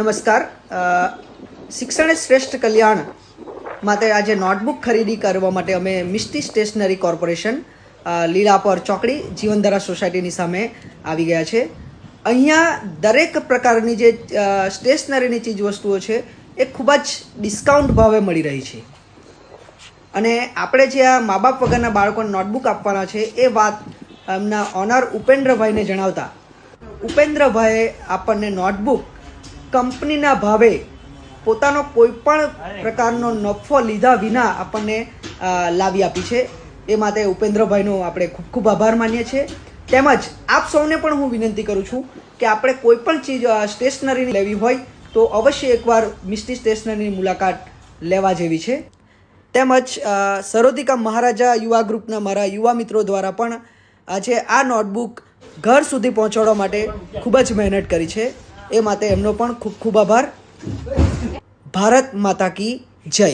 નમસ્કાર. શિક્ષણ એ શ્રેષ્ઠ કલ્યાણ માટે આજે નોટબુક ખરીદી કરવા માટે અમે મિસ્ટી સ્ટેશનરી કોર્પોરેશન લીલાપર ચોકડી, જીવનધારા સોસાયટીની સામે આવી ગયા છે. અહીંયા દરેક પ્રકારની જે સ્ટેશનરીની ચીજ વસ્તુઓ છે, એ ખૂબ જ ડિસ્કાઉન્ટ ભાવે મળી રહી છે. અને આપણે જે આ મા બાપ વગરના બાળકોને નોટબુક આપવાના છે, એ વાત એમના ઓનર ઉપેન્દ્રભાઈને જણાવતા. ઉપેન્દ્રભાઈએ આપણને નોટબુક કંપનીના ભાવે પોતાનો કોઈ પણ પ્રકારનો નફો લીધા વિના આપણને લાવી આપી છે. એ માટે ઉપેન્દ્રભાઈનો આપણે ખૂબ ખૂબ આભાર માનીએ છીએ. તેમજ આપ સૌને પણ હું વિનંતી કરું છું કે આપણે કોઈ પણ ચીજ સ્ટેશનરી લેવી હોય તો અવશ્ય એકવાર મિસ્ટી સ્ટેશનરીની મુલાકાત લેવા જેવી છે. તેમજ સરોદિકા મહારાજા યુવા ગ્રુપના મારા યુવા મિત્રો દ્વારા પણ આજે આ નોટબુક ઘર સુધી પહોંચાડવા માટે ખૂબ જ મહેનત કરી છે. એ માટે એમનો પણ ખૂબ ખૂબ આભાર. ભારત માતા કી જય.